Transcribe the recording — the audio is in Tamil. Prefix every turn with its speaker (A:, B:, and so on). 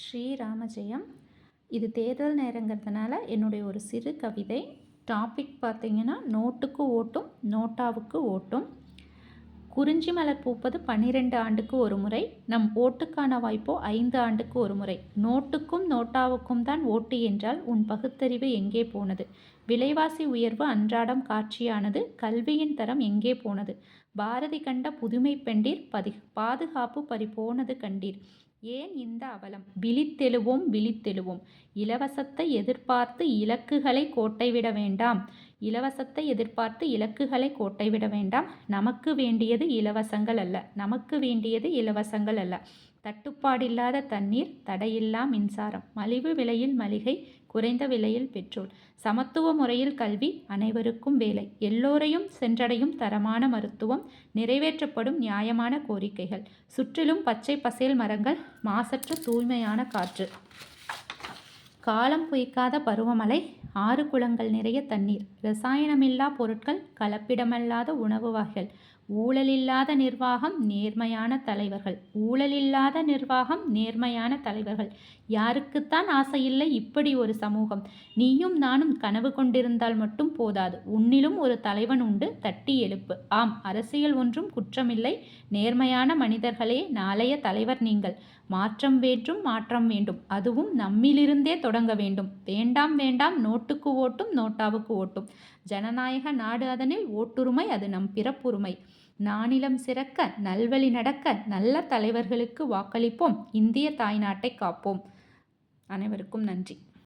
A: ஸ்ரீராமஜெயம். இது தேர்தல் நேரங்கிறதுனால என்னுடைய ஒரு சிறு கவிதை. டாபிக் பார்த்தீங்கன்னா நோட்டுக்கு ஓட்டும் நோட்டாவுக்கு ஓட்டும். குறிஞ்சி மலர் பூப்பது பன்னிரெண்டு ஆண்டுக்கு ஒரு முறை நம் ஓட்டுக்கான வாய்ப்போ ஐந்து ஆண்டுக்கு ஒரு முறை. நோட்டுக்கும் நோட்டாவுக்கும் தான் ஓட்டு என்றால் உன் பகுத்தறிவு எங்கே போனது? விலைவாசி உயர்வு அன்றாடம் காட்சியானது கல்வியின் தரம் எங்கே போனது? பாரதி கண்ட புதுமை பெண்டீர் பதி பாதுகாப்பு பறி போனது கண்டீர். ஏன் இந்த அவலம்? விழித்தெழுவோம் விழித்தெழுவோம். இலவசத்தை எதிர்பார்த்து இலக்குகளை கோட்டை விட வேண்டாம். இலவசத்தை எதிர்பார்த்து இலக்குகளை கோட்டை விட வேண்டாம். நமக்கு வேண்டியது இலவசங்கள் அல்ல. நமக்கு வேண்டியது இலவசங்கள் அல்ல. தட்டுப்பாடில்லாத தண்ணீர் தடையில்லா மின்சாரம். மலிவு விலையில் மளிகை குறைந்த விலையில் பெட்ரோல். சமத்துவ முறையில் கல்வி அனைவருக்கும் வேலை. எல்லோரையும் சென்றடையும் தரமான மருத்துவம் நிறைவேற்றப்படும் நியாயமான கோரிக்கைகள். சுற்றிலும் பச்சை பசேல் மரங்கள் மாசற்ற தூய்மையான காற்று. காலம் பொய்க்காத பருவமழை ஆறு குளங்கள் நிறைய தண்ணீர். ரசாயனமில்லா பொருட்கள் கலப்பிடமல்லாத உணவு வகைகள். ஊழலில்லாத நிர்வாகம் நேர்மையான தலைவர்கள். ஊழலில்லாத நிர்வாகம் நேர்மையான தலைவர்கள். யாருக்குத்தான் ஆசையில்லை இப்படி ஒரு சமூகம். நீயும் நானும் கனவு கொண்டிருந்தால் மட்டும் போதாது. உன்னிலும் ஒரு தலைவன் உண்டு தட்டி எழுப்பு. ஆம் அரசியல் ஒன்றும் குற்றமில்லை. நேர்மையான மனிதர்களே நாளைய தலைவர் நீங்கள். மாற்றம் வேற்றும் மாற்றம் வேண்டும். அதுவும் நம்மிலிருந்தே தொடங்க வேண்டும். வேண்டாம் வேண்டாம் நோட்டுக்கு ஓட்டும் நோட்டாவுக்கு ஓட்டும். ஜனநாயக நாடு அதனில் ஓட்டுரிமை அது நம் பிறப்புரிமை நானிலம் சிறக்க நல்வழி நடக்க நல்ல தலைவர்களுக்கு வாக்களிப்போம். இந்திய தாய்நாட்டை காப்போம். அனைவருக்கும் நன்றி.